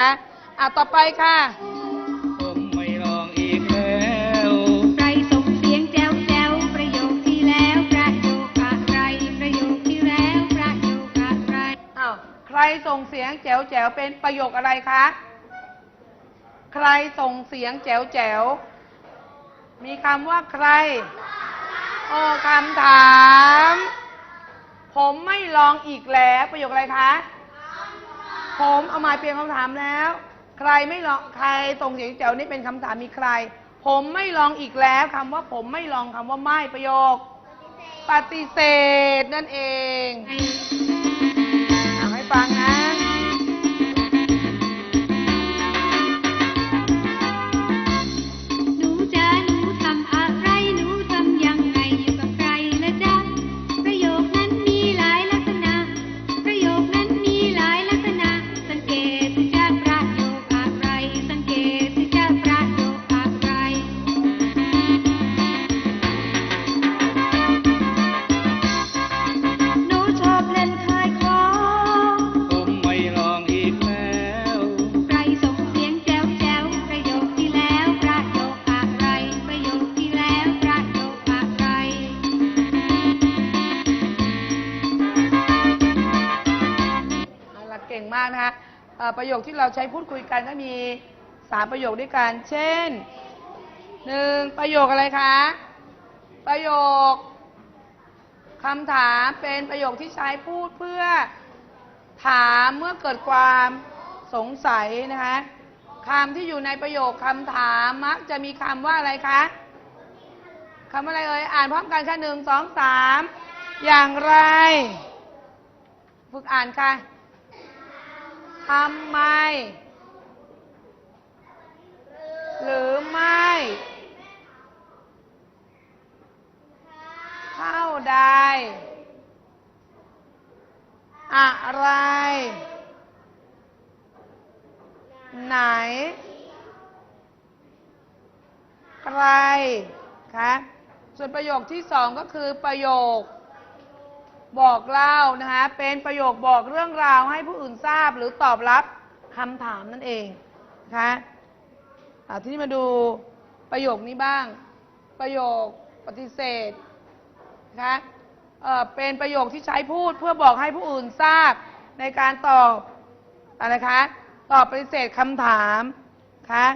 อะต่อไปค่ะ ผมไม่ลองอีกแล้วใครส่งเสียงแจ้วแจ้วประโยคที่แล้วประโยคอะไรประโยคที่แล้วประโยคอะไรอ้าวใครส่งเสียงแจ๋วแจ๋วเป็นประโยคอะไรคะ ใครส่งเสียงแจ๋วแจ๋วมีคำว่าใคร โอ้คำถาม ผมไม่ลองอีกแล้วประโยคอะไรคะ ผมเอามาเปลี่ยนคำถามแล้ว ใครไม่ลองใครส่งเสียงแจ๋วนี่เป็นคำถามมีใคร ผมไม่ลองอีกแล้วคำว่าผมไม่ลองคำว่าไม่ประโยค ปฏิเสธนั่นเอง ประโยคที่เราใช้พูดคุยกันก็มีสามประโยคด้วยกัน เช่นหนึ่งประโยคอะไรคะ ประโยคคำถามเป็นประโยคที่ใช้พูดเพื่อถามเมื่อเกิดความสงสัยนะคะคำที่อยู่ในประโยคคำถามมักจะมีคำว่าอะไรคะคำอะไรเอ่ยอ่านพร้อมกันค่ะหนึ่งสองสามอย่างไร ฝึกอ่านค่ะ ทำไม หรือไม่ เท่าใด อะไร ไหน ใครคะส่วนประโยคที่สองก็คือประโยค บอกเล่านะคะเป็นประโยคบอกเรื่องราวให้ผู้อื่นทราบหรือตอบรับคำถามนั่นเองนะคะอ่าทีนี้มาดูประโยคนี้บ้าง ประโยคปฏิเสธนะคะเเป็นประโยคที่ใช้พูดเพื่อบอกให้ผู้อื่นทราบในการตอบอะไรคะตอบปฏิเสธคำถามคะ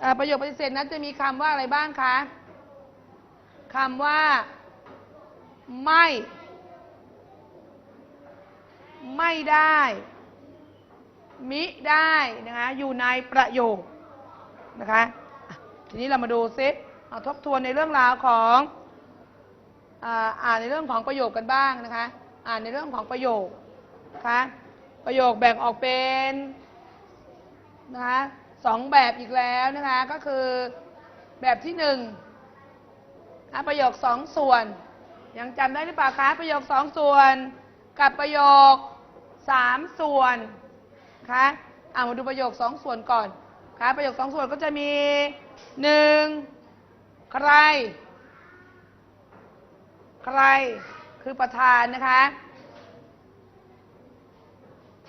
เอ่อประโยคปฏิเสธนั้นจะมีคำว่าอะไรบ้างคะ คำว่า ไม่ ไม่ได้ มิได้นะคะอยู่ในประโยคนะคะทีนี้เรามาดูซิเอาทบทวนในเรื่องราวของอ่าอ่านในเรื่องของประโยคกันบ้างนะคะอ่านในเรื่องของประโยคนะคะประโยคแบ่งออกเป็นนะคะสองแบบอีกแล้วนะคะก็คือแบบที่หนึ่ง อะประโยคสองส่วน ยังจำได้หรือเปล่าคะ ประโยคสองส่วน กับประโยคสามส่วนคะเอามาดูประโยคสองส่วนก่อนคะประโยคสองส่วนก็จะมีหนึ่งใคร ใครคือประธานนะคะ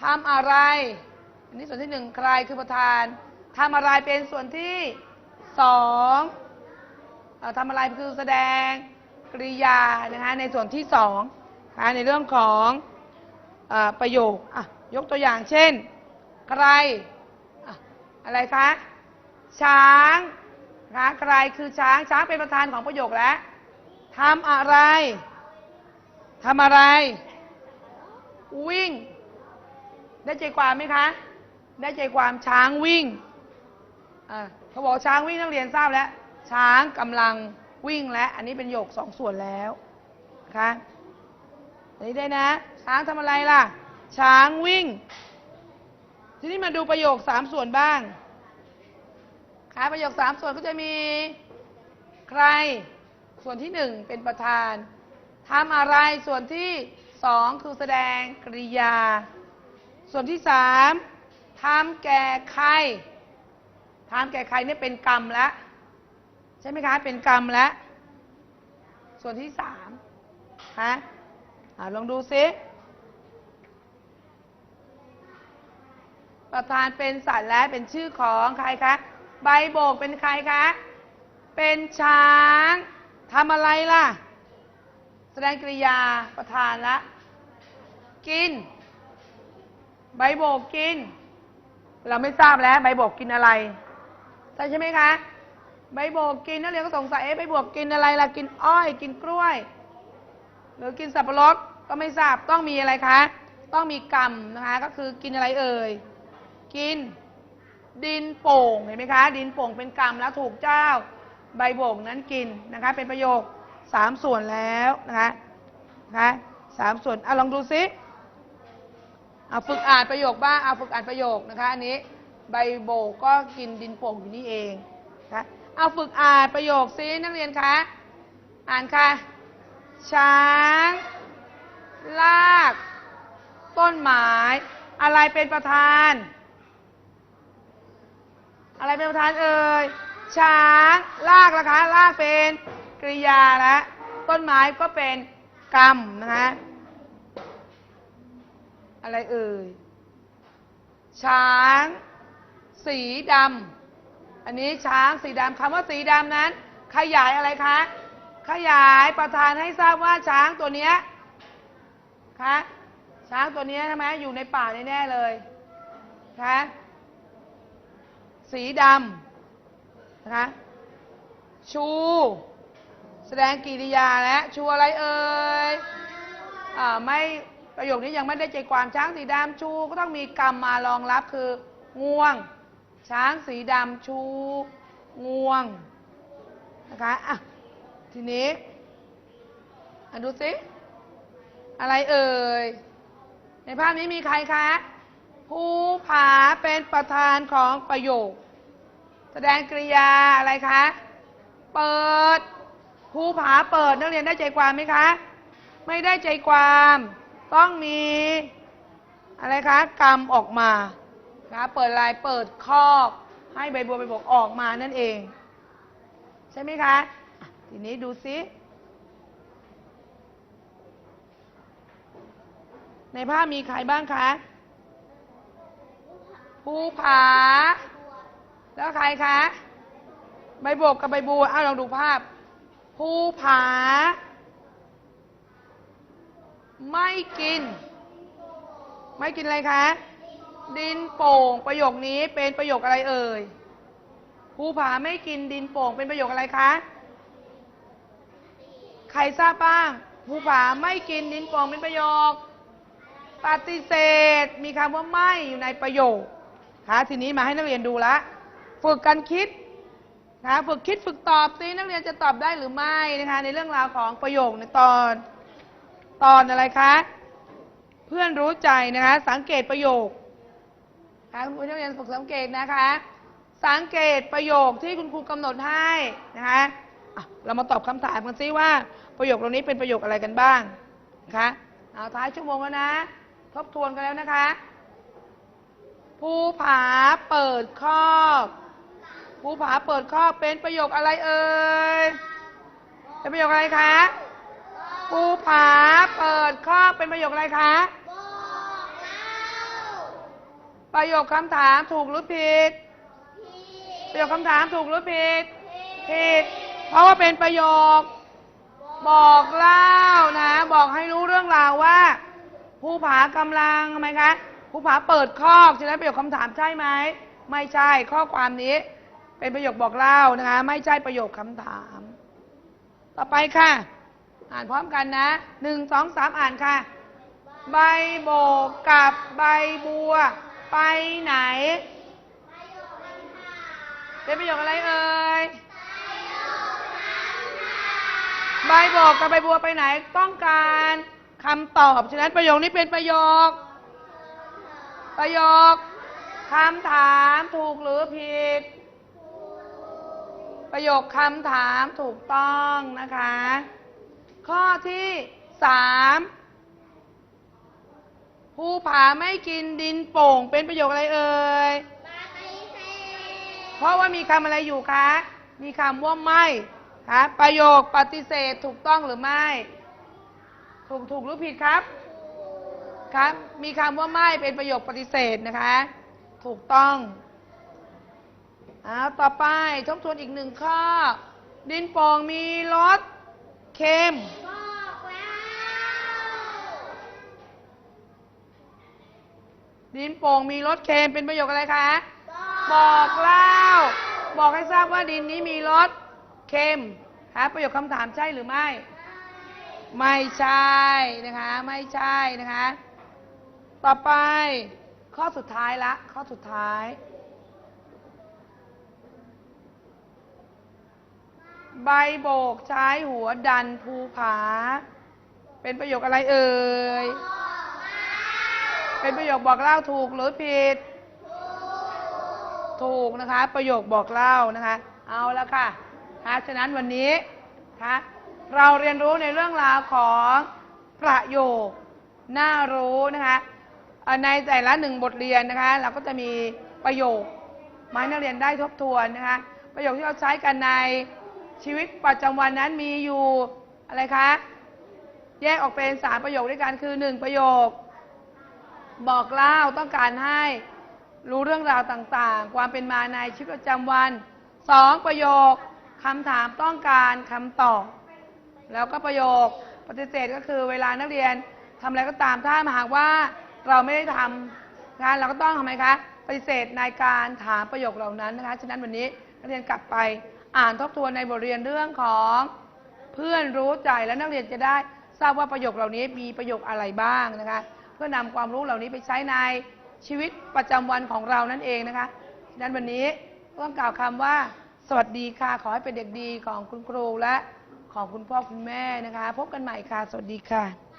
ทำอะไร อันนี้ส่วนที่หนึ่งใครคือประธานทำอะไรเป็นส่วนที่สอง ทำอะไรคือแสดงกริยานะคะในส่วนที่สองนะคะในเรื่องของอประโยคอะยกตัวอย่างเช่น ใครอะอะไรคะช้างนะคะใครคือช้างช้างเป็นประธานของประโยคแล้วทำอะไรทำอะไร วิ่ง ได้ใจความไหมคะ ได้ใจความช้างวิ่งอะเขาบอกช้างวิ่งนักเรียนทราบแล้ว ช้างกำลังวิ่งและ อันนี้เป็นโยกสองส่วนแล้วนะคะอันนี้ได้นะ ช้างทำอะไรล่ะ ช้างวิ่ง ทีนี้มาดูประโยคสามส่วนบ้างค่ะประโยคสามส่วนก็จะมีใคร ส่วนที่หนึ่งเป็นประธานทำอะไรส่วนที่สองคือแสดงกริยา ส่วนที่สามทำแก่ใครทำแก่ใครเนี่ยเป็นกรรมแล้ว ใช่ไหมคะ เป็นกรรมแล้วส่วนที่สามฮะลองดูซิประธานเป็นสัตว์และเป็นชื่อของใครคะ ใบโบกเป็นใครคะ เป็นช้างทำอะไรล่ะ แสดงกริยาประธานละ กิน ใบโบกกิน เราไม่ทราบแล้ว ใบโบกกินอะไร ใช่ใช่ไหมคะ ใบโบกกินนักเรียนก็สงสัยเอ๊ะใบโบกกินอะไรล่ะกินอ้อย กินกล้วย หรือกินสับปะรดก็ไม่ทราบต้องมีอะไรคะ ต้องมีกรรมนะคะก็คือกินอะไรเอ่ยกินดินโป่งเห็นไหมคะ ดินโป่งเป็นกรรมแล้วถูกเจ้าใบโบกนั้นกินนะคะ เป็นประโยคสามส่วนแล้วนะคะนะคะสามส่วนอะลองดูซิเอาฝึกอ่านประโยคบ้างเอาฝึกอ่านประโยคนะคะอันนี้ใบโบกก็กินดินโป่งอยู่นี่เองนะคะ เอาฝึกอ่านประโยคซินักเรียนคะ อ่านค่ะ ช้าง ลาก ต้นไม้ อะไรเป็นประธาน อะไรเป็นประธานเอ่ย ช้าง ลากนะคะ ลากเป็นกริยาและต้นไม้ก็เป็นกรรมนะคะอะไรเอ่ย ช้าง สีดำ อันนี้ช้างสีดำคำว่าสีดำนั้น ขยายอะไรคะ ขยายประธานให้ทราบว่าช้างตัวเนี้ยคะช้างตัวเนี้ยใช่ไหมอยู่ในป่าแน่ๆเลยคะสีดำนะคะชู แสดงกิริยาและชูอะไรเอ่ยอ่าไม่ประโยคนี้ยังไม่ได้ใจความช้างสีดำชูก็ต้องมีกรรมมารองรับคือง่วง ช้างสีดำชูงวงนะคะอะทีนี้อะดูสิ อะไรเอ่ย ในภาพนี้มีใครคะ ภูผาเป็นประธานของประโยค แสดงกริยาอะไรคะ เปิด ภูผาเปิดนักเรียนได้ใจความไหมคะ ไม่ได้ใจความ ต้องมี อะไรคะ กรรมออกมา นะคะเปิดลายเปิดคอกให้ใบบัวใบบกออกมานั่นเอง ใช่ไหมคะ ทีนี้ดูซิ ในภาพมีใครบ้างคะภูผา แล้วใครคะ ใบบกกับใบบัวอ้าวลองดูภาพภูผา ไม่กิน ไม่กินอะไรคะ ดินโป่งประโยคนี้เป็นประโยคอะไรเอ่ยภูผาไม่กินดินโป่งเป็นประโยคอะไรคะ ใครทราบบ้างภูผาไม่กินดินโป่งเป็นประโยค ปฏิเสธ มีคำว่าไม่อยู่ในประโยคค่ะทีนี้มาให้นักเรียนดูละ ฝึกกันคิดนะฝึกคิดฝึกตอบซินักเรียนจะตอบได้หรือไม่นะคะ ในเรื่องราวของประโยคในตอน ตอนอะไรคะ เพื่อนรู้ใจนะคะ สังเกตประโยค คะคุณครูนักเรียนฝึกสังเกตนะคะ สังเกตประโยคที่คุณครูกำหนดให้นะคะะเรามาตอบคำถามกันซิว่าประโยคตรงนี้เป็นประโยคอะไรกันบ้างนะคะเอาท้ายชั่วโมงแล้วนะ ทบทวนกันแล้วนะคะภูผาเปิดคอกภูผาเปิดคอกเป็นประโยคอะไรเอ่ยเป็นประโยคอะไรคะภูผาเปิดคอกเป็นประโยคอะไรคะ ประโยคคำถามถูกหรือผิด ประโยคคำถามถูกหรือผิด ผิด เพราะว่าเป็นประโยค บอกเล่านะ บอกให้รู้เรื่องราวว่าภูผากำลังทำไมคะภูผาเปิดคอกฉะนั้นประโยคคำถามใช่ไหม ไม่ใช่ข้อความนี้ เป็นประโยคบอกเล่านะคะ ไม่ใช่ประโยคคำถาม ต่อไปค่ะ อ่านพร้อมกันนะหนึ่งสองสามอ่านค่ะ ใบโบกกับใบบัว ไปไหน เป็นประโยคอะไรเอ่ยใบโบกกับใบบัวไปไหนต้องการคำตอบ ฉะนั้นประโยคนี้เป็นประโยค ประโยคคำถามถูกหรือผิด ประโยคคำถามถูกต้องนะคะ ข้อที่สาม ภูผาไม่กินดินโป่ง เป็นประโยคอะไรเอ่ยเพราะว่ามีคำอะไรอยู่คะ มีคำว่าไม่คะประโยคปฏิเสธถูกต้องหรือไม่ ถูกถูกหรือผิดครับครับ มีคำว่าไม่เป็นประโยคปฏิเสธนะคะ ถูกต้องเอาวต่อไปทบทวนอีกหนึ่งข้อ ดินโป่งมีรสเค็ม ดินโป่งมีรสเค็มเป็นประโยคอะไรคะ บอกเล่า บอกให้ทราบว่าดินนี้มีรสเค็มหาประโยคคำถามใช่หรือไม่ ไม่ใช่นะคะ ไม่ใช่นะคะ ต่อไปข้อสุดท้ายละ ข้อสุดท้าย ใบโบกใช้หัวดันภูผา เป็นประโยคอะไรเอ่ย เป็นประโยคบอกเล่าถูกหรือผิด ถูกนะคะ ประโยคบอกเล่านะคะ เอาล้วค่ะนะฉะนั้นวันนี้นะคะเราเรียนรู้ในเรื่องราวของประโยคน่ารู้นะคะในแต่ละหนึ่งบทเรียนนะคะ เราก็จะมีประโยคมาให้นักเรียนได้ทบทวนนะคะ ประโยคที่เราใช้กันในชีวิตประจำวันนั้นมีอยู่อะไรคะ แยกออกเป็นสามประโยคด้วยกันคือหนึ่งประโยค บอกเล่าต้องการให้รู้เรื่องราวต่างๆ ความเป็นมาในชีวิตประจำวันสองประโยคคำถามต้องการคำตอบ แล้วก็ประโยคปฏิเสธก็คือเวลานักเรียนทำอะไรก็ตามถ้าหากว่าเราไม่ได้ทำนะคะเราก็ต้องทำไมคะปฏิเสธในการถามประโยคเหล่านั้นนะคะฉะนั้นวันนี้นักเรียนกลับไปอ่านทบทวนในบทเรียนเรื่องของเพื่อนรู้ใจและนักเรียนจะได้ทราบว่าประโยคเหล่านี้มีประโยคอะไรบ้างนะคะ พื่อนำความรู้เหล่านี้ไปใช้ในชีวิตประจำวันของเรานั่นเองนะคะฉะนั้นวันนี้ต้องกล่าวคำว่า สวัสดีค่ะ ขอให้เป็นเด็กดีของคุณครูและของคุณพ่อคุณแม่นะคะ พบกันใหม่ค่ะ สวัสดีค่ะ